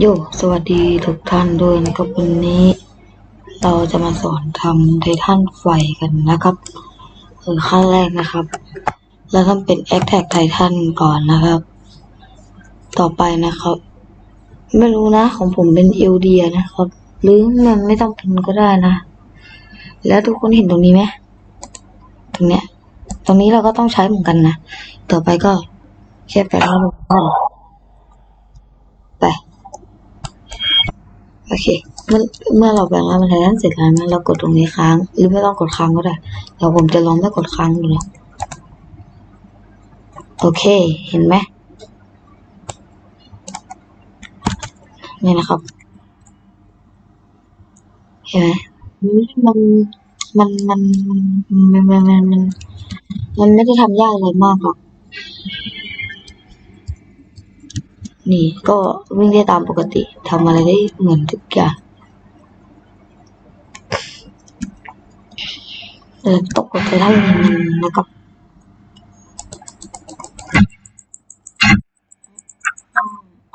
โยสวัสดีทุกท่านด้วยนะครับวันนี้ เราจะมาสอนทำไททันไฟกันนะครับเออขั้นแรกนะครับ เราทำเป็นแอคแท็กไททันก่อนนะครับ ต่อไปนะครับ ไม่รู้นะ ของผมเป็นเอลเดียนะครับ หรือมันไม่ต้องเป็นก็ได้นะ แล้วทุกคนเห็นตรงนี้ไหมตรงเนี้ย ตรงนี้เราก็ต้องใช้เหมือนกันนะ ต่อไปก็แค่แปะระบบท่า โอเค เมื่อเมื่อเราแบ่งแล้วมันนไททันเสร็จแล้วนะเรากดตรงนี้ค้าง หรือไม่ต้องกดค้างก็ได้เราผมจะลองไม่กดค้างดูนะโอเค เห็นไหมนี่นะครับ เห็นไหมมันมันมันมันมันมันมันไม่ได้ทำยากอะไรมากหรอก นี่ก็วิ่งได้ตามปกติทำอะไรได้เหมือนทุกอย่างเออตกลงไปได้มันนะครับ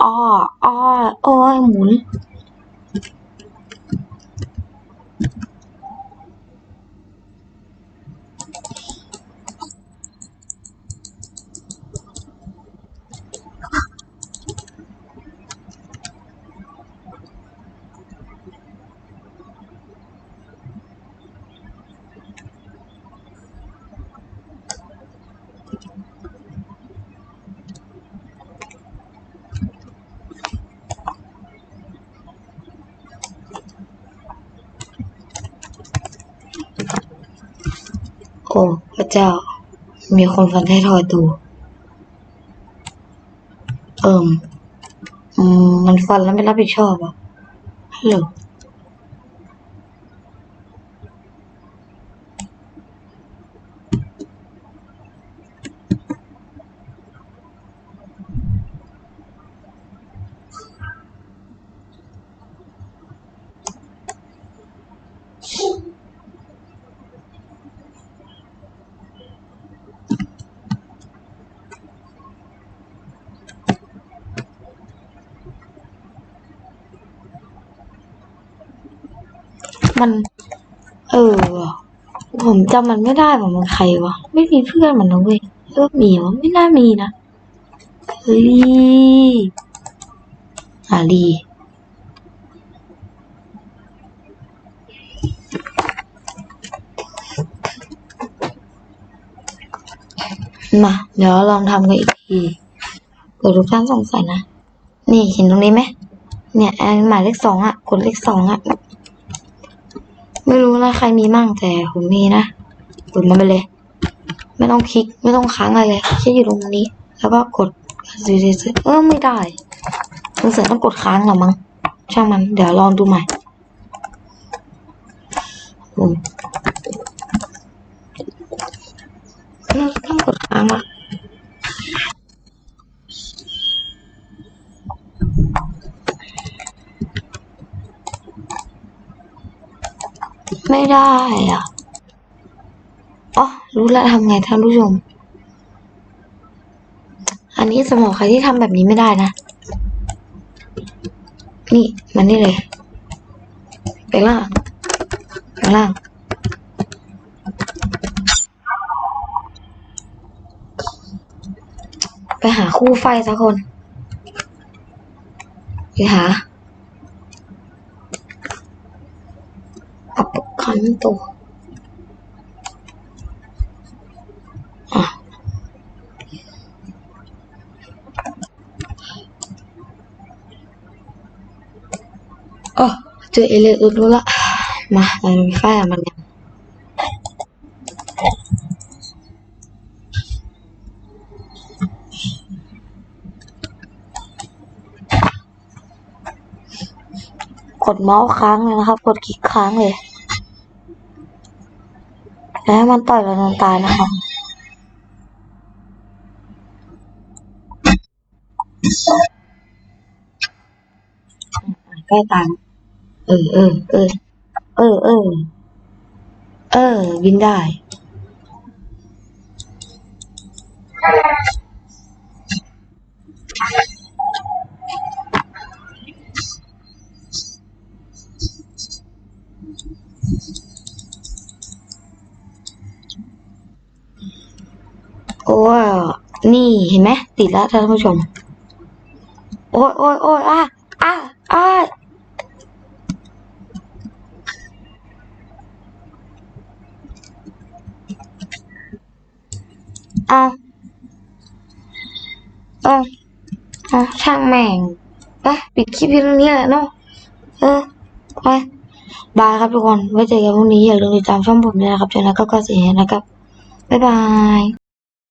อ้ออ้อโอ้ยหมุน โอ้พระเจ้า มีคนฟันให้ทอยตูเอิมอืมมันฟันแล้วไม่รับผิดชอบอะฮัลโหล มัน เออ ผมจำมันไม่ได้ว่ามันใครวะ ไม่มีเพื่อนมันนะเว้ยเออมีวะไม่น่ามีนะเฮ้ยอาลีมาเดี๋ยวลองทำกันอีกทีเกิดทุกท่านสงสัยนะ นี่เห็นตรงนี้ไหมเนี่ยอันหมายเลขสองอะกดเลขสองอะ ไม่รู้นะใครมีมั่งแต่ผมมีนะกดมันไปเลย ไม่ต้องคลิกไม่ต้องค้างอะไรเลยแค่อยู่ตรงนี้ แล้วก็กดซีซีซีเออไม่ได้สงสัยต้องกดค้างเหรอมั้งช่างมัน เดี๋ยวลองดูใหม่อืมต้องกดค้างอะ ไม่ได้อะอ๋อรู้แล้วทำไงท่านผู้ชม อันนี้สำหรับใครที่ทำแบบนี้ไม่ได้นะ นี่มันนี่เลยไปล่างไปล่างไปหาคู่ไฟสักคน ไปหา อัปคันตัวอะโอ้เจอเอเลอุดรู้ละมาเรามีไฟกับมันกันกดเมาส์ค้างเลยนะครับ กดคลิกค้างเลย แล้วให้มันต่อยเราจนตายนะคะใกล้ตายเออเออเออเออเออเออบินได้ ว่านี่เห็นไหมติดแล้วท่านผู้ชม โอ้ยโอ้ยโอ้ยอะอะอะเอาเอาเอาช่างแม่งไปปิดคลิปเพียงนี้แหละเนาะเออไปบายครับทุกคน ไว้เจอกันพรุ่งนี้อย่าลืมติดตามช่องผมด้วยนะครับเจอกันแล้วก็ก็เสียนะครับ บ๊ายบาย